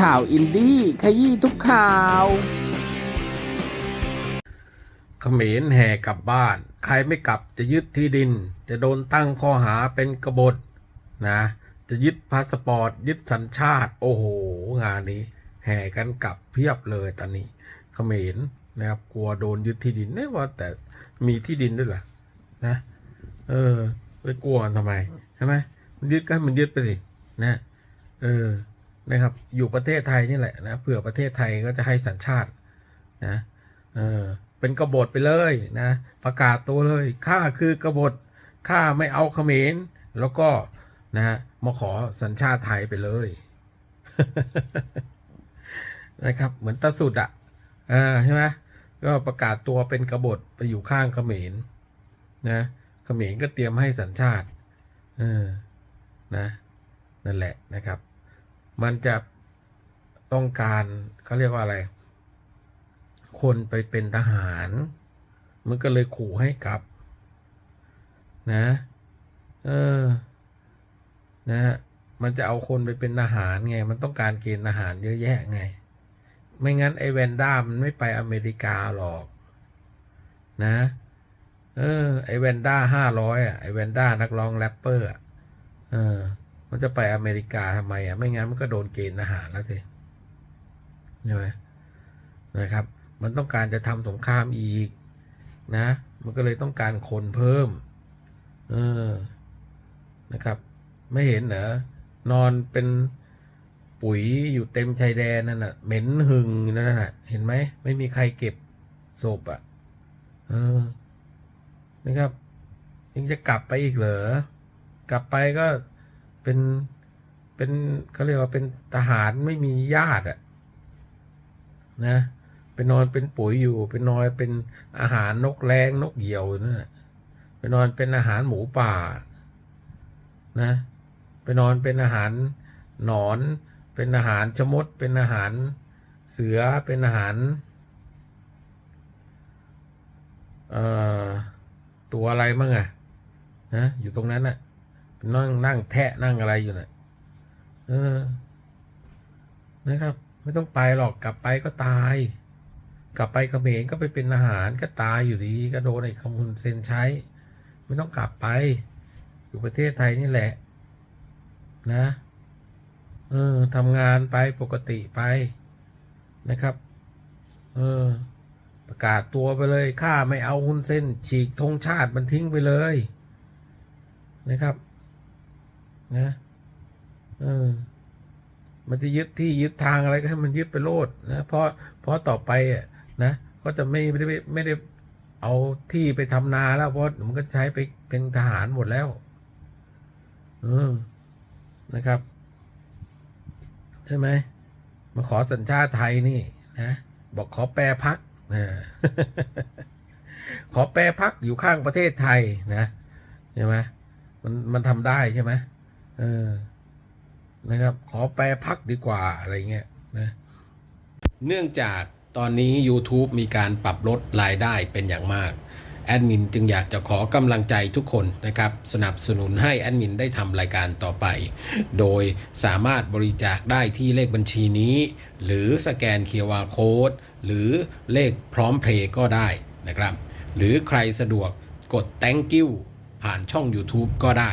ข่าวอินดี้ขยี้ทุกข่าวเขมรแห่กลับบ้าน ใครไม่กลับจะยึดที่ดิน จะโดนตั้งข้อหาเป็นกบฏนะ จะยึดพาสปอร์ต ยึดสัญชาติ โอ้โห งานนี้ แห่กันกลับเพียบเลยตอนนี้เขมรนะครับ กลัวโดนยึดที่ดินเนี่ยว่าแต่มีที่ดินด้วยเหรอนะ เออไปกลัวทำไมใช่ไหมมันยึดก็มันยึดไปสินะ เออ นะครับ อยู่ประเทศไทยนี่แหละนะเผื่อประเทศไทยก็จะให้สัญชาตินะเออเป็นกบฏไปเลยนะประกาศตัวเลยข้าคือกบฏข้าไม่เอาเขมรแล้วก็นะมาขอสัญชาติไทยไปเลยนะครับเหมือนตาสุดอะอ่าใช่ไหมก็ประกาศตัวเป็นกบฏไปอยู่ข้างเขมรนะเขมรก็เตรียมให้สัญชาติเออนะนั่นแหละนะครับ มันจะต้องการเขาเรียกว่าอะไร คนไปเป็นทหาร มันก็เลยขู่ให้กลับ นะ เออ นะฮะมันจะเอาคนไปเป็นทหารไง มันต้องการเกณฑ์ทหารเยอะแยะไง ไม่งั้นไอ้แวนด้ามันไม่ไปอเมริกาหรอก นะ เออ ไอ้แวนด้าห้าร้อยอะ ไอ้แวนด้านักร้องแรปเปอร์อะ เออ มันจะไปอเมริกาทำไมอะไม่งั้นมันก็โดนเกณฑ์ทหารแล้วสิใช่ไหมนะครับ มันต้องการจะทำสงครามอีกนะ มันก็เลยต้องการคนเพิ่ม เออนะครับ ไม่เห็นเหรอนอนเป็นปุ๋ยอยู่เต็มชายแดนนั่นน่ะ เหม็นหึงอยู่นั่นน่ะ เห็นไหมไม่มีใครเก็บศพอะ เออ นะครับยังจะกลับไปอีกเหรอ กลับไปก็ เป็นเป็นเขาเรียกว่าเป็นทหารไม่มีญาติอะนะไปนอนเป็นปุ๋ยอยู่ไปนอนเป็นอาหารนกแรงนกเหยี่ยวนั่นแหละไปนอนเป็นอาหารหมูป่านะไปนอนเป็นอาหารหนอน เป็นอาหารชะมด เป็นอาหารเสือเป็นอาหารเอ่อตัวอะไรมั่งอะนะอยู่ตรงนั้นน่ะ นั่งนั่งแทะนั่งอะไรอยู่น่ะเออ นะครับ ไม่ต้องไปหรอกกลับไปก็ตาย กลับไปกระเมรก็ไปเป็นอาหารก็ตายอยู่ดีก็โดนไอ้คำคุณเซนใช้ ไม่ต้องกลับไป อยู่ประเทศไทยนี่แหละ นะเออทำงานไปปกติไปนะครับ เออ ประกาศตัวไปเลยข้าไม่เอาหุ้นเส้น ฉีกธงชาติมันทิ้งไปเลยนะครับ นะเออมันจะยึดที่ยึดทางอะไรก็ให้มันยึดไปโลดนะเพราะเพราะต่อไปอะนะก็จะไม่ไม่ได้ไม่ได้เอาที่ไปทำนาแล้ว เพราะมันก็ใช้ไปเป็นทหารหมดแล้วเออนะครับ ใช่ไหมมาขอสัญชาติไทยนี่นะบอกขอแปรพักนะขอแปรพักอยู่ข้างประเทศไทยนะใช่ไหมมันมันทำได้ใช่ไหม เออนะครับ ขอแปรพักดีกว่าอะไรเงี้ยนะเนื่องจากตอนนี้ YouTube มีการปรับลดรายได้เป็นอย่างมาก แอดมินจึงอยากจะขอกำลังใจทุกคนนะครับ สนับสนุนให้แอดมินได้ทำรายการต่อไป โดยสามารถบริจาคได้ที่เลขบัญชีนี้ หรือสแกน QR Code หรือเลขพร้อมเพลย์ก็ได้นะครับ หรือใครสะดวกกด thank you ผ่านช่อง YouTube ก็ได้